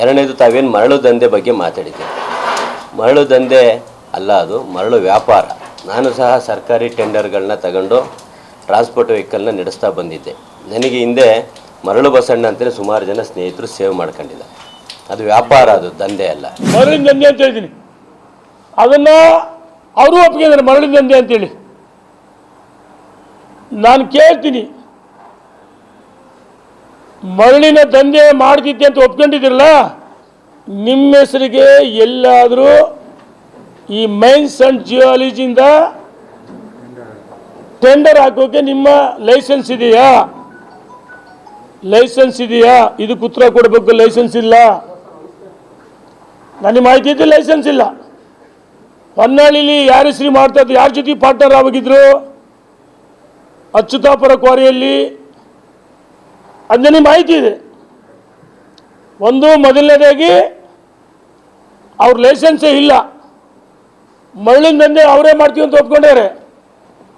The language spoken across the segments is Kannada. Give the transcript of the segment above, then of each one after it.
ಎರಡನೇದು ತಾವೇನು ಮರಳು ದಂಧೆ ಬಗ್ಗೆ ಮಾತಾಡಿದ್ದೀರಿ? ಮರಳು ದಂಧೆ ಅಲ್ಲ ಅದು, ಮರಳು ವ್ಯಾಪಾರ. ನಾನು ಸಹ ಸರ್ಕಾರಿ ಟೆಂಡರ್ಗಳನ್ನ ತಗೊಂಡು ಟ್ರಾನ್ಸ್ಪೋರ್ಟ್ ವೆಹಿಕಲ್ನ ನಡೆಸ್ತಾ ಬಂದಿದ್ದೆ. ನನಗೆ ಹಿಂದೆ ಮರಳು ಬಸಣ್ಣ ಅಂತಲೇ ಸುಮಾರು ಜನ ಸ್ನೇಹಿತರು ಸೇವ್ ಮಾಡ್ಕೊಂಡಿಲ್ಲ ಅದು ವ್ಯಾಪಾರ, ಅದು ದಂಧೆ ಅಲ್ಲ. ಮರಳಿನ ದಂಧೆ ಅಂತ ಹೇಳ್ತೀನಿ ಅದನ್ನ ಅವರು ಒಪ್ಪಿದ್ದಾರೆ ಮರಳಿನ ದಂಧೆ ಅಂತೇಳಿ ನಾನು ಕೇಳ್ತೀನಿ ಮರಳಿನ ದಂಧೆ ಮಾಡ್ತಿದ್ದೆ ಅಂತ ಒಪ್ಕೊಂಡಿದ್ದಿರಲ್ಲ? ನಿಮ್ಮ ಹೆಸರಿಗೆ ಎಲ್ಲಾದರೂ ಈ ಮೈನ್ಸ್ ಅಂಡ್ ಜಿಯಾಲಜಿಯಿಂದ ಟೆಂಡರ್ ಹಾಕೋಕೆ ನಿಮ್ಮ ಲೈಸೆನ್ಸ್ ಇದೆಯಾ? ಲೈಸೆನ್ಸ್ ಇದೆಯಾ? ಇದಕ್ಕೆ ಉತ್ತರ ಕೊಡಬೇಕು, ಲೈಸೆನ್ಸ್ ಇಲ್ಲ. ನನಗೆ ಮಾಹಿತಿ ಇದ್ದು ಲೈಸೆನ್ಸ್ ಇಲ್ಲ. ಹೊನ್ನಾಳಿಲಿ ಯಾರು ಹೆಸರು ಮಾಡ್ತಾ ಇದ್ರು? ಯಾರ ಜೊತೆ ಪಾರ್ಟ್ನರ್ ಆಗಿದ್ರು ಅಚ್ಯುತಾಪುರ ಕ್ವಾರಿಯಲ್ಲಿ ಅದು ಮಾಹಿತಿ ಇದೆ. ಒಂದು, ಮೊದಲನೇದಾಗಿ ಅವ್ರ ಲೈಸೆನ್ಸೇ ಇಲ್ಲ. ಮರಳಿನ ದಂಧೆ ಅವರೇ ಮಾಡ್ತೀವಿ ಅಂತ ಒಪ್ಕೊಂಡಾರೆ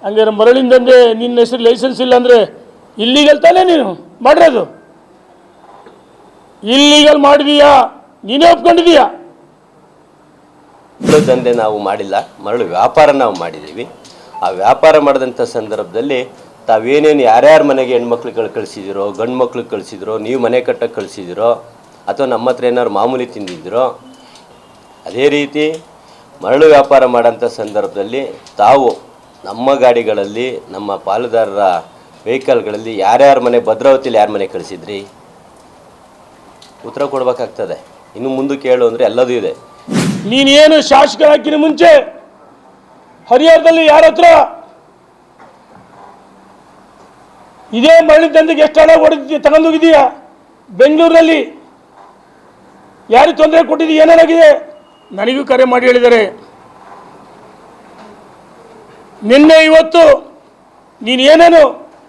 ಹಂಗಾರೆ ಮರಳಿನ ದಂಧೆ ನಿನ್ನ ಹೆಸರು ಲೈಸೆನ್ಸ್ ಇಲ್ಲ ಅಂದರೆ ಇಲ್ಲಿಗಲ್ ತಾನೇ ನೀನು? ಮಾಡಿರೋದು. ಇಲ್ಲಿಗಲ್ ಮಾಡಿದೀಯಾ? ನೀನೇ ಒಪ್ಕೊಂಡಿದೀಯಾ? ದಂಧೆ ನಾವು ಮಾಡಿಲ್ಲ. ಮರಳು ವ್ಯಾಪಾರ ನಾವು ಮಾಡಿದ್ದೀವಿ. ಆ ವ್ಯಾಪಾರ ಮಾಡಿದಂಥ ಸಂದರ್ಭದಲ್ಲಿ ತಾವೇನೇನು ಯಾರ್ಯಾರ ಮನೆಗೆ ಹೆಣ್ಮಕ್ಳುಗಳು ಕಳಿಸಿದಿರೋ ಗಂಡು ಮಕ್ಳು ಕಳಿಸಿದಿರೋ, ನೀವು ಮನೆ ಕಟ್ಟಕ್ಕೆ ಕಳಿಸಿದಿರೋ, ಅಥವಾ ನಮ್ಮ ಹತ್ರ ಏನಾದ್ರು ಮಾಮೂಲಿ ತಿಂದಿದ್ರೋ, ಅದೇ ರೀತಿ ಮರಳು ವ್ಯಾಪಾರ ಮಾಡೋಂಥ ಸಂದರ್ಭದಲ್ಲಿ ತಾವು ನಮ್ಮ ಗಾಡಿಗಳಲ್ಲಿ, ನಮ್ಮ ಪಾಲುದಾರರ ವೆಹಿಕಲ್ಗಳಲ್ಲಿ ಯಾರ್ಯಾರ ಮನೆ ಭದ್ರಾವತಿಯಲ್ಲಿ ಯಾರ ಮನೆ ಕಳಿಸಿದ್ರಿ? ಉತ್ತರ ಕೊಡಬೇಕಾಗ್ತದೆ. ಇನ್ನು ಮುಂದೆ ಹೇಳು ಅಂದರೆ ಎಲ್ಲದೂ ಇದೆ. ನೀನೇನು ಶಾಸಕರಾಗಿನ ಮುಂಚೆ? ಹರಿಹರದಲ್ಲಿ ಯಾರ ಹತ್ರ ಇದೇ ಮರಳಿ ದಂಧೆಗೆ ಎಷ್ಟು ಹಣ ಹೊಡೆದ ತಗೊಂಡೋಗಿದೀಯಾ ಬೆಂಗಳೂರಲ್ಲಿ ಯಾರಿಗೆ ತೊಂದರೆ ಕೊಟ್ಟಿದ್ದೀಯ ಏನೇನಾಗಿದೆ ನನಗೂ ಕರೆ ಮಾಡಿ ಹೇಳಿದ್ದಾರೆ. ನಿನ್ನೆ ಇವತ್ತು ನೀನು ಏನೇನು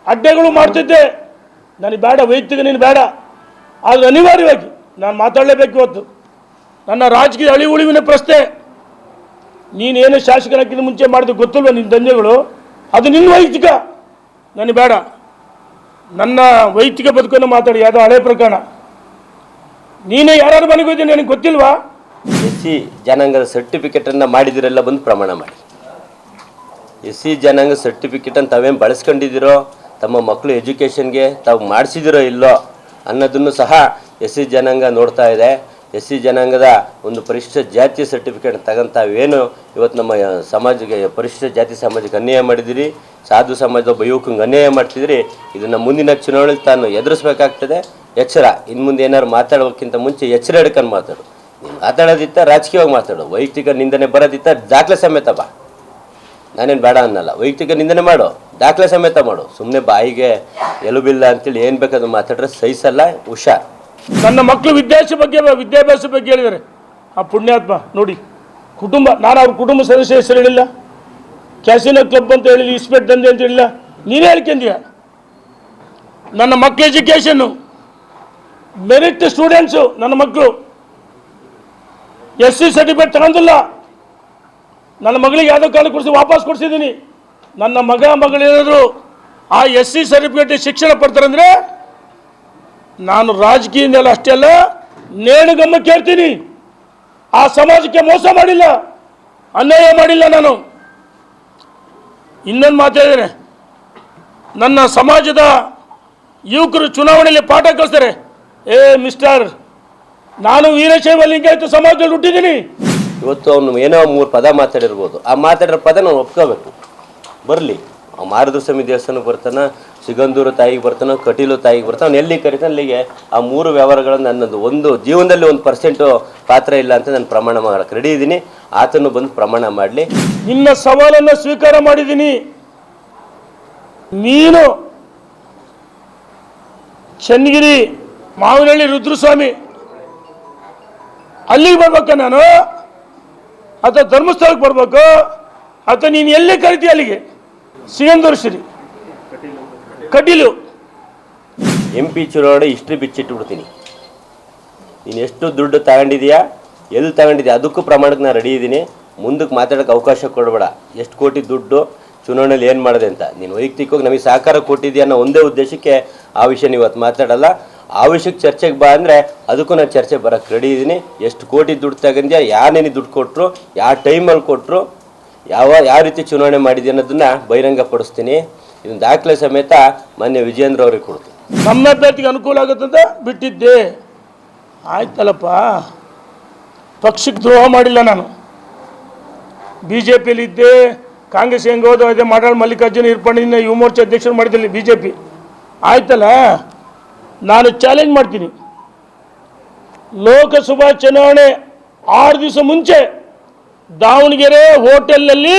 ಅಡ್ಡೆಗಳು ಮಾಡ್ತಿದ್ದೆ? ನನಗೆ ಬೇಡ, ವೈಯಕ್ತಿಕ ನೀನು ಬೇಡ. ಆದರೆ ಅನಿವಾರ್ಯವಾಗಿ ನಾನು ಮಾತಾಡಲೇಬೇಕು ಇವತ್ತು. ನನ್ನ ರಾಜಕೀಯ ಅಳಿ ಉಳಿವಿನ ಪ್ರಶ್ನೆ. ನೀನೇನು ಶಾಸಕರಕ್ಕಿಂತ ಮುಂಚೆ ಮಾಡಿದ ಗೊತ್ತಿಲ್ವ ನಿನ್ನ ದಂಧೆಗಳು? ಅದು ನಿನ್ನ ವೈಯಕ್ತಿಕ. ನನಗೆ ಬೇಡ. ನನ್ನ ವೈಯಕ್ತಿಕ ಬದುಕನ್ನು ಮಾತಾಡಿ ಯಾವುದೋ ಹಳೆ ಪ್ರಕರಣ. ನೀನೇ ಯಾರು ಮನೆಗೆ ನನಗೆ ಗೊತ್ತಿಲ್ವಾ? ಎಸ್ ಸಿ ಜನಾಂಗದ ಸರ್ಟಿಫಿಕೇಟನ್ನು ಮಾಡಿದಿರೆಲ್ಲ ಬಂದು ಪ್ರಮಾಣ ಮಾಡಿ. ಎಸ್ ಸಿ ಜನಾಂಗ ಸರ್ಟಿಫಿಕೇಟನ್ನು ತಾವೇನು ಬಳಸ್ಕೊಂಡಿದ್ದೀರೋ, ತಮ್ಮ ಮಕ್ಕಳು ಎಜುಕೇಷನ್ಗೆ ತಾವು ಮಾಡಿಸಿದಿರೋ ಇಲ್ಲೋ ಅನ್ನೋದನ್ನು ಸಹ ಎಸ್ ಸಿ ಜನಾಂಗ ನೋಡ್ತಾ ಇದೆ. ಎಸ್ ಸಿ ಜನಾಂಗದ ಒಂದು ಪರಿಶಿಷ್ಟ ಜಾತಿ ಸರ್ಟಿಫಿಕೇಟ್ ತಗೊಂಡು ಇವತ್ತು ನಮ್ಮ ಸಮಾಜಕ್ಕೆ, ಪರಿಶಿಷ್ಟ ಜಾತಿ ಸಮಾಜಕ್ಕೆ ಅನ್ಯಾಯ ಮಾಡಿದಿರಿ, ಸಾಧು ಸಮಾಜದ ಒಬ್ಬ ಯುವಕಂಗೆ ಅನ್ಯಾಯ ಮಾಡ್ತಿದ್ರಿ, ಇದನ್ನು ಮುಂದಿನ ಚುನಾವಣೆ ತಾನು ಎದುರಿಸ್ಬೇಕಾಗ್ತದೆ. ಎಚ್ಚರ ಇನ್ನು ಮುಂದೆ ಏನಾದ್ರು ಮಾತಾಡೋಕ್ಕಿಂತ ಮುಂಚೆ ಎಚ್ಚರ ಹಿಡ್ಕೊಂಡು ಮಾತಾಡು. ನೀನು ಮಾತಾಡೋದಿತ್ತ ರಾಜಕೀಯವಾಗಿ ಮಾತಾಡು. ವೈಯಕ್ತಿಕ ನಿಂದನೆ ಬರೋದಿತ್ತ ದಾಖಲೆ ಸಮೇತ ಬಾ. ನಾನೇನು ಬೇಡ ಅನ್ನಲ್ಲ. ವೈಯಕ್ತಿಕ ನಿಂದನೆ ಮಾಡು. ದಾಖಲೆ ಸಮೇತ ಮಾಡು. ಸುಮ್ಮನೆ ಬಾಯಿಗೆ ಎಲುಬಿಲ್ಲ ಅಂತೇಳಿ ಏನು ಬೇಕಾದ್ರೂ ಮಾತಾಡ್ರೆ ಸಹಿಸಲ್ಲ. ಹುಷಾರ್. ನನ್ನ ಮಕ್ಕಳು ವಿದ್ಯಾಭ್ಯಾಸ ಬಗ್ಗೆ ವಿದ್ಯಾಭ್ಯಾಸ ಬಗ್ಗೆ ಹೇಳಿದ್ದಾರೆ. ಆ ಪುಣ್ಯಾತ್ಮ, ನೋಡಿ, ಕುಟುಂಬ, ನಾನು ಅವ್ರ ಕುಟುಂಬ ಸದಸ್ಯ ಹೆಸರು ಹೇಳಿಲ್ಲ. ಕ್ಯಾಸಿನೋ ಕ್ಲಬ್ ಅಂತ ಹೇಳಿ ಇಸ್ಪೆಟ್ ದಂಧೆ ಅಂತ ಹೇಳಿಲ್ಲ. ನೀನೇ ಹೇಳ್ಕೊಂತೀಯ ನನ್ನ ಮಕ್ಕಳ ಎಜುಕೇಷನ್ನು ಮೆರಿಟ್ ಸ್ಟೂಡೆಂಟ್ಸು ನನ್ನ ಮಕ್ಕಳು ಎಸ್ ಸಿ ಸರ್ಟಿಫಿಕೇಟ್ ತಗೊಂಡಿಲ್ಲ. ನನ್ನ ಮಗಳಿಗೆ ಯಾವುದೋ ಕಾಲ ಕೊಡಿಸಿ, ವಾಪಸ್ ಕೊಡಿಸಿದ್ದೀನಿ. ನನ್ನ ಮಗ ಮಗಳೇನಾದರೂ ಆ ಎಸ್ ಸಿ ಸರ್ಟಿಫಿಕೇಟ್ ಶಿಕ್ಷಣ ಪಡ್ತಾರಂದ್ರೆ ನಾನು ರಾಜಕೀಯದಲ್ಲಿ ಅಷ್ಟೇ ಅಲ್ಲ, ನೇಣುಗಮ್ಮ ಕೇಳ್ತೀನಿ. ಆ ಸಮಾಜಕ್ಕೆ ಮೋಸ ಮಾಡಿಲ್ಲ, ಅನ್ಯಾಯ ಮಾಡಿಲ್ಲ ನಾನು. ಇನ್ನೊಂದು ಮಾತಾಡಿದರೆ ನನ್ನ ಸಮಾಜದ ಯುವಕರು ಚುನಾವಣೆಯಲ್ಲಿ ಪಾಠ ಕಲಿಸ್ತಾರೆ. ಏ, ಮಿಸ್ಟರ್, ನಾನು ವೀರಶೈವ ಲಿಂಗಾಯತ ಸಮಾಜದಲ್ಲಿ ಹುಟ್ಟಿದ್ದೀನಿ. ಇವತ್ತು ಅವನು ಏನೋ ಮೂರು ಪದ ಮಾತಾಡಿರ್ಬೋದು. ಆ ಮಾತಾಡಿರೋ ಪದ ನಾವು ಒಪ್ಕೋಬೇಕು. ಬರಲಿ. ಅವ ಮಾರುದು ಸ್ವಾಮಿ ದೇವಸ್ಥಾನಕ್ಕೆ ಬರ್ತಾನ, ಸಿಗಂದೂರು ತಾಯಿಗೆ ಬರ್ತಾನೆ, ಕಟೀಲು ತಾಯಿಗೆ ಬರ್ತಾನೆ, ಅವ್ನು ಎಲ್ಲಿ ಕರಿತಾನೆ ಅಲ್ಲಿಗೆ ಆ ಮೂರು ವ್ಯವಹಾರಗಳನ್ನು ನನ್ನದು ಒಂದು ಜೀವನದಲ್ಲಿ ಒಂದು ಪರ್ಸೆಂಟು ಪಾತ್ರ ಇಲ್ಲ ಅಂತ ನಾನು ಪ್ರಮಾಣ ಮಾಡಕ್ಕೆ ರೆಡಿ ಇದ್ದೀನಿ, ಆತನು ಬಂದು ಪ್ರಮಾಣ ಮಾಡಲಿ. ನಿನ್ನ ಸವಾಲನ್ನು ಸ್ವೀಕಾರ ಮಾಡಿದ್ದೀನಿ. ನೀನು ಚನ್ನಗಿರಿ, ಮಾವಿನಹಳ್ಳಿ ರುದ್ರಸ್ವಾಮಿ, ಅಲ್ಲಿಗೆ ಬರ್ಬೇಕಾ ನಾನು? ಅಥವಾ ಧರ್ಮಸ್ಥಳಕ್ಕೆ ಬರ್ಬೇಕು? ಅಥವಾ ನೀನು ಎಲ್ಲಿ ಕರಿತೀಯ ಅಲ್ಲಿಗೆ? ಸಿಗಂದೂರು ಶ್ರೀ. ಕಟೀಲು. ಎಂ ಪಿ ಚುನಾವಣೆ ಬಿಚ್ಚಿಟ್ಟು ಬಿಚ್ಚಿಟ್ಬಿಡ್ತೀನಿ ನೀನು ಎಷ್ಟು ದುಡ್ಡು ತಗೊಂಡಿದ್ಯಾ, ಎಲ್ಲಿ ತಗೊಂಡಿದ್ಯಾ, ಅದಕ್ಕೂ ಪ್ರಮಾಣಕ್ಕೆ ನಾನು ರೆಡಿ ಇದ್ದೀನಿ. ಮುಂದಕ್ಕೆ ಮಾತಾಡೋಕ್ಕೆ ಅವಕಾಶ ಕೊಡಬೇಡ. ಎಷ್ಟು ಕೋಟಿ ದುಡ್ಡು ಚುನಾವಣೆಯಲ್ಲಿ ಏನು ಮಾಡಿದೆ ಅಂತ. ನೀನು ವೈಯಕ್ತಿಕವಾಗಿ ನಮಗೆ ಸಹಕಾರ ಕೊಟ್ಟಿದ್ಯಾ ಅನ್ನೋ ಒಂದೇ ಉದ್ದೇಶಕ್ಕೆ ಆ ವಿಷಯ ನೀವು ಇವತ್ತು ಮಾತಾಡಲ್ಲ. ಆ ವಿಷಯಕ್ಕೆ ಚರ್ಚೆಗೆ ಬಾ ಅಂದರೆ ಅದಕ್ಕೂ ನಾನು ಚರ್ಚೆ ಬರೋಕ್ಕೆ ರೆಡಿ ಇದ್ದೀನಿ. ಎಷ್ಟು ಕೋಟಿ ದುಡ್ಡು ತಗೊಂಡ್ಯಾ ಯಾರು ನಿನಗೆ ದುಡ್ಡು ಕೊಟ್ಟರು ಯಾವ ಟೈಮಲ್ಲಿ ಕೊಟ್ಟರು ಯಾವ ಯಾವ ರೀತಿ ಚುನಾವಣೆ ಮಾಡಿದೆ ಅನ್ನೋದನ್ನ ಬಹಿರಂಗ ಪಡಿಸ್ತೀನಿ ಇದನ್ನ ದಾಖಲೆ ಸಮೇತ ಮಾನ್ಯ ವಿಜೇಂದ್ರ ಅವ್ರಿಗೆ ಕೊಡ್ತೀನಿ. ನಮ್ಮ ಅಭ್ಯರ್ಥಿಗೆ ಅನುಕೂಲ ಆಗುತ್ತಂತ ಬಿಟ್ಟಿದ್ದೆ. ಆಯ್ತಲ್ಲಪ್ಪ. ಪಕ್ಷಕ್ಕೆ ದ್ರೋಹ ಮಾಡಿಲ್ಲ ನಾನು. ಬಿ ಜೆ ಪಿಯಲ್ಲಿ ಇದ್ದೆ. ಕಾಂಗ್ರೆಸ್ ಹೆಂಗೆ ಹೋದೋ ಅದೇ ಮಾಡಾಳ್ ಮಲ್ಲಿಕಾರ್ಜುನ ಇರ್ಪಣ್ಣಿನ ಯುವ ಮೋರ್ಚಾ ಅಧ್ಯಕ್ಷರು ಮಾಡಿದ್ದಲ್ಲಿ ಬಿ ಜೆ ಪಿ ಆಯ್ತಲ್ಲ? ನಾನು ಚಾಲೆಂಜ್ ಮಾಡ್ತೀನಿ. ಲೋಕಸಭಾ ಚುನಾವಣೆ ಆರು ದಿವಸ ಮುಂಚೆ ದಾವಣಗೆರೆ ಹೋಟೆಲ್ನಲ್ಲಿ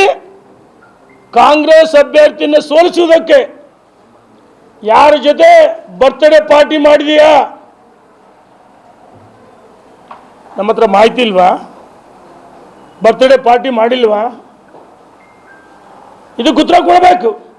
ಕಾಂಗ್ರೆಸ್ ಅಭ್ಯರ್ಥಿನ ಸೋಲಿಸುವುದಕ್ಕೆ ಯಾರ ಜೊತೆ ಬರ್ತ್ಡೇ ಪಾರ್ಟಿ ಮಾಡಿದೀಯಾ? ನಮ್ಮ ಹತ್ರ ಮಾಹಿತಿ ಇಲ್ವಾ? ಬರ್ತ್ಡೇ ಪಾರ್ಟಿ ಮಾಡಿಲ್ವಾ? ಇದು ಉತ್ತರ ಕೊಡಬೇಕು.